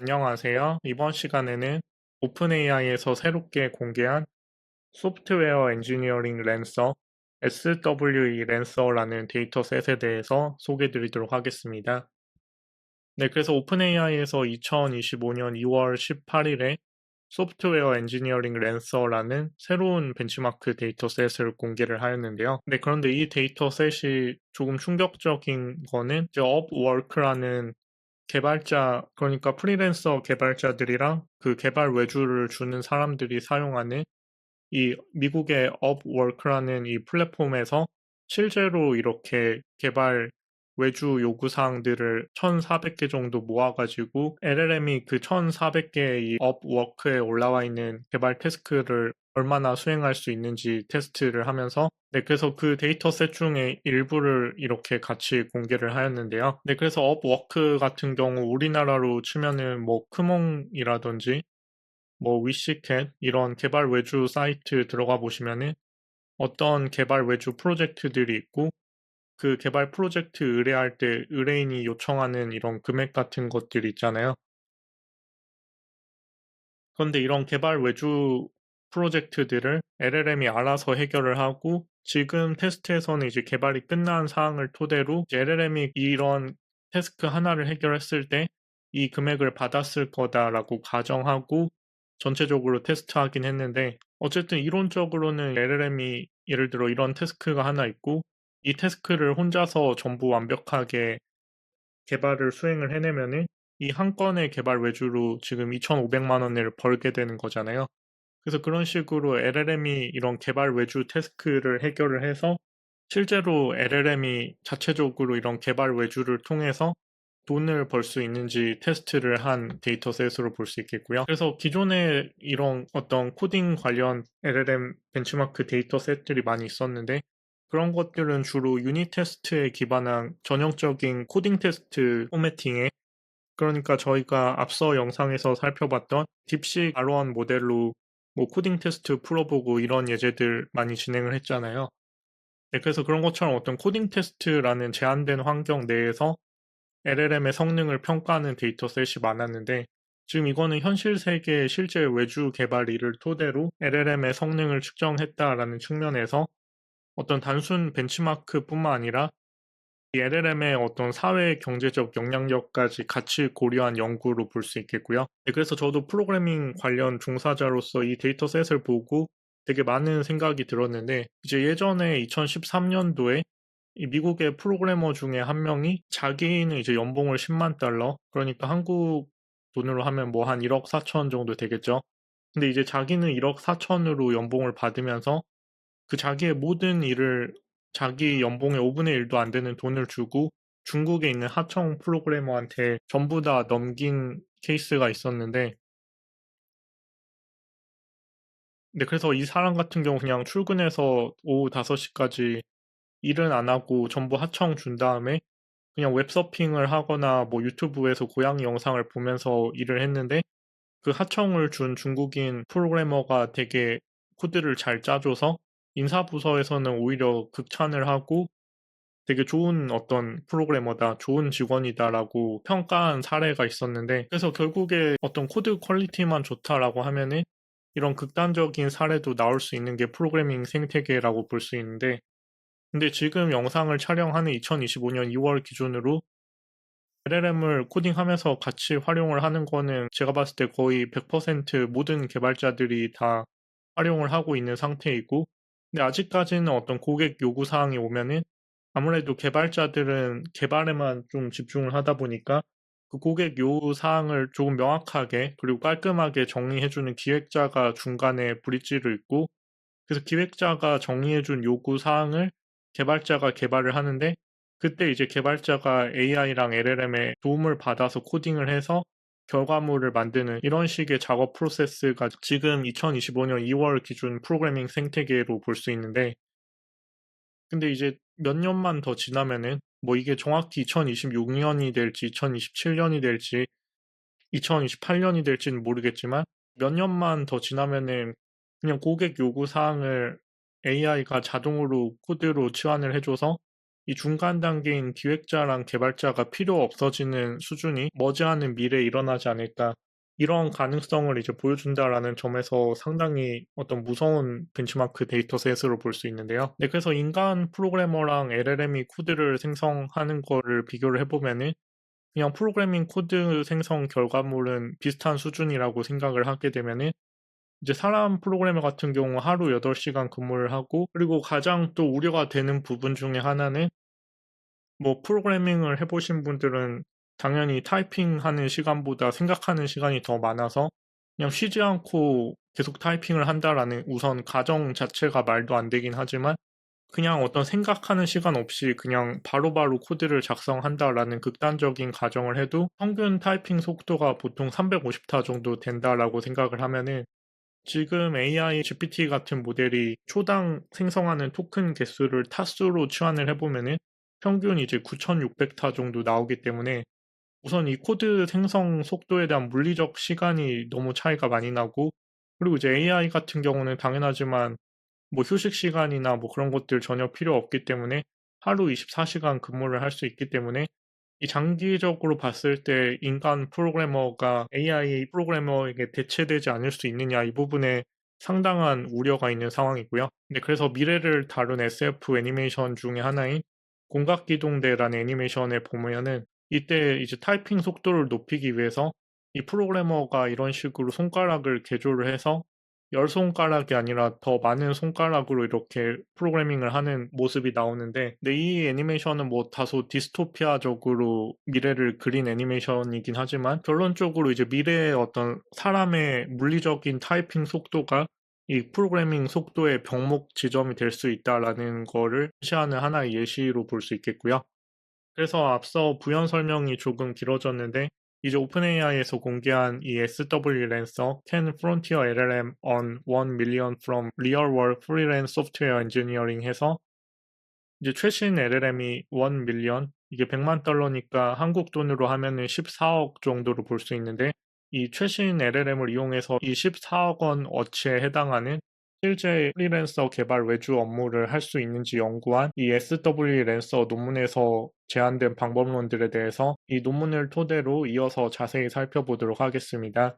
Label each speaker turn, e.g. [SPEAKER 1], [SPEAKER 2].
[SPEAKER 1] 안녕하세요. 이번 시간에는 오픈AI에서 새롭게 공개한 소프트웨어 엔지니어링 랜서 SWE 랜서라는 데이터셋에 대해서 소개해 드리도록 하겠습니다. 네, 그래서 오픈AI에서 2025년 2월 18일에 소프트웨어 엔지니어링 랜서라는 새로운 벤치마크 데이터셋을 공개를 하였는데요. 네, 그런데 이 데이터셋이 조금 충격적인 거는 업워크라는 개발자, 그러니까 프리랜서 개발자들이랑 그 개발 외주를 주는 사람들이 사용하는 이 미국의 업워크라는 이 플랫폼에서 실제로 이렇게 개발 외주 요구 사항들을 1,400개 정도 모아가지고 LLM이 그 1,400개의 이 업워크에 올라와 있는 개발 태스크를 얼마나 수행할 수 있는지 테스트를 하면서 네, 그래서 그 데이터셋 중에 일부를 이렇게 같이 공개를 하였는데요. 네, 그래서 업워크 같은 경우 우리나라로 치면은 뭐 크몽이라든지 뭐 위시캣 이런 개발 외주 사이트 들어가 보시면은 어떤 개발 외주 프로젝트들이 있고 그 개발 프로젝트 의뢰할 때 의뢰인이 요청하는 이런 금액 같은 것들이 있잖아요. 그런데 이런 개발 외주 프로젝트들을 LLM이 알아서 해결을 하고 지금 테스트에서는 이제 개발이 끝난 사항을 토대로 LLM이 이런 태스크 하나를 해결했을 때 이 금액을 받았을 거다라고 가정하고 전체적으로 테스트하긴 했는데 어쨌든 이론적으로는 LLM이 예를 들어 이런 태스크가 하나 있고 이 태스크를 혼자서 전부 완벽하게 개발을 수행을 해내면은 이 한 건의 개발 외주로 지금 2,500만 원을 벌게 되는 거잖아요. 그래서 그런 식으로 LLM이 이런 개발 외주 태스크를 해결을 해서 실제로 LLM이 자체적으로 이런 개발 외주를 통해서 돈을 벌 수 있는지 테스트를 한 데이터셋으로 볼 수 있겠고요. 그래서 기존에 이런 어떤 코딩 관련 LLM 벤치마크 데이터셋들이 많이 있었는데 그런 것들은 주로 유닛 테스트에 기반한 전형적인 코딩 테스트 포매팅에 그러니까 저희가 앞서 영상에서 살펴봤던 딥식 R1 모델로 뭐 코딩 테스트 풀어보고 이런 예제들 많이 진행을 했잖아요. 네, 그래서 그런 것처럼 어떤 코딩 테스트라는 제한된 환경 내에서 LLM의 성능을 평가하는 데이터셋이 많았는데 지금 이거는 현실 세계의 실제 외주 개발 일을 토대로 LLM의 성능을 측정했다라는 측면에서 어떤 단순 벤치마크뿐만 아니라 이 LLM의 어떤 사회 경제적 영향력까지 같이 고려한 연구로 볼 수 있겠고요. 네, 그래서 저도 프로그래밍 관련 종사자로서 이 데이터셋을 보고 되게 많은 생각이 들었는데 이제 예전에 2013년도에 미국의 프로그래머 중에 한 명이 자기는 이제 연봉을 10만 달러 그러니까 한국 돈으로 하면 뭐 한 1억 4천 정도 되겠죠. 근데 이제 자기는 1억 4천으로 연봉을 받으면서 그 자기의 모든 일을 자기 연봉의 5분의 1도 안 되는 돈을 주고 중국에 있는 하청 프로그래머한테 전부 다 넘긴 케이스가 있었는데 근데 그래서 이 사람 같은 경우 그냥 출근해서 오후 5시까지 일은 안 하고 전부 하청 준 다음에 그냥 웹서핑을 하거나 뭐 유튜브에서 고양이 영상을 보면서 일을 했는데 그 하청을 준 중국인 프로그래머가 되게 코드를 잘 짜줘서 인사부서에서는 오히려 극찬을 하고 되게 좋은 어떤 프로그래머다, 좋은 직원이다라고 평가한 사례가 있었는데 그래서 결국에 어떤 코드 퀄리티만 좋다라고 하면은 이런 극단적인 사례도 나올 수 있는 게 프로그래밍 생태계라고 볼 수 있는데 근데 지금 영상을 촬영하는 2025년 2월 기준으로 LLM을 코딩하면서 같이 활용을 하는 거는 제가 봤을 때 거의 100% 모든 개발자들이 다 활용을 하고 있는 상태이고 근데 아직까지는 어떤 고객 요구 사항이 오면은 아무래도 개발자들은 개발에만 좀 집중을 하다 보니까 그 고객 요구 사항을 조금 명확하게 그리고 깔끔하게 정리해주는 기획자가 중간에 브릿지를 있고 그래서 기획자가 정리해준 요구 사항을 개발자가 개발을 하는데 그때 이제 개발자가 AI랑 LLM의 도움을 받아서 코딩을 해서 결과물을 만드는 이런 식의 작업 프로세스가 지금 2025년 2월 기준 프로그래밍 생태계로 볼 수 있는데 근데 이제 몇 년만 더 지나면은 뭐 이게 정확히 2026년이 될지 2027년이 될지 2028년이 될지는 모르겠지만 몇 년만 더 지나면은 그냥 고객 요구 사항을 AI가 자동으로 코드로 치환을 해줘서 이 중간 단계인 기획자랑 개발자가 필요 없어지는 수준이 머지않은 미래에 일어나지 않을까. 이런 가능성을 이제 보여준다라는 점에서 상당히 어떤 무서운 벤치마크 데이터셋으로 볼 수 있는데요. 네, 그래서 인간 프로그래머랑 LLM이 코드를 생성하는 거를 비교를 해보면은 그냥 프로그래밍 코드 생성 결과물은 비슷한 수준이라고 생각을 하게 되면은 이제 사람 프로그래머 같은 경우 하루 8시간 근무를 하고 그리고 가장 또 우려가 되는 부분 중에 하나는 뭐 프로그래밍을 해보신 분들은 당연히 타이핑하는 시간보다 생각하는 시간이 더 많아서 그냥 쉬지 않고 계속 타이핑을 한다라는 우선 가정 자체가 말도 안 되긴 하지만 그냥 어떤 생각하는 시간 없이 그냥 바로바로 코드를 작성한다라는 극단적인 가정을 해도 평균 타이핑 속도가 보통 350타 정도 된다라고 생각을 하면은 지금 AI GPT 같은 모델이 초당 생성하는 토큰 개수를 타수로 치환을 해보면은 평균 이제 9600타 정도 나오기 때문에 우선 이 코드 생성 속도에 대한 물리적 시간이 너무 차이가 많이 나고 그리고 이제 AI 같은 경우는 당연하지만 뭐 휴식 시간이나 뭐 그런 것들 전혀 필요 없기 때문에 하루 24시간 근무를 할 수 있기 때문에 이 장기적으로 봤을 때 인간 프로그래머가 AI 프로그래머에게 대체되지 않을 수 있느냐 이 부분에 상당한 우려가 있는 상황이고요. 네, 그래서 미래를 다룬 SF 애니메이션 중에 하나인 공각기동대라는 애니메이션에 보면은 이때 이제 타이핑 속도를 높이기 위해서 이 프로그래머가 이런 식으로 손가락을 개조를 해서 열 손가락이 아니라 더 많은 손가락으로 이렇게 프로그래밍을 하는 모습이 나오는데 근데 이 애니메이션은 뭐 다소 디스토피아적으로 미래를 그린 애니메이션이긴 하지만 결론적으로 이제 미래의 어떤 사람의 물리적인 타이핑 속도가 이 프로그래밍 속도의 병목 지점이 될 수 있다라는 거를 시하는 하나의 예시로 볼 수 있겠고요. 그래서 앞서 부연 설명이 조금 길어졌는데 이제 오픈AI에서 공개한 이 SW 랜서 Can Frontier LLM on 1 million from real world freelance software engineering 해서 이제 최신 LLM이 1 million 이게 100만 달러니까 한국 돈으로 하면은 14억 정도로 볼 수 있는데 이 최신 LLM을 이용해서 이 14억 원 어치에 해당하는 실제 프리랜서 개발 외주 업무를 할 수 있는지 연구한 이 SW 랜서 논문에서 제안된 방법론들에 대해서 이 논문을 토대로 이어서 자세히 살펴보도록 하겠습니다.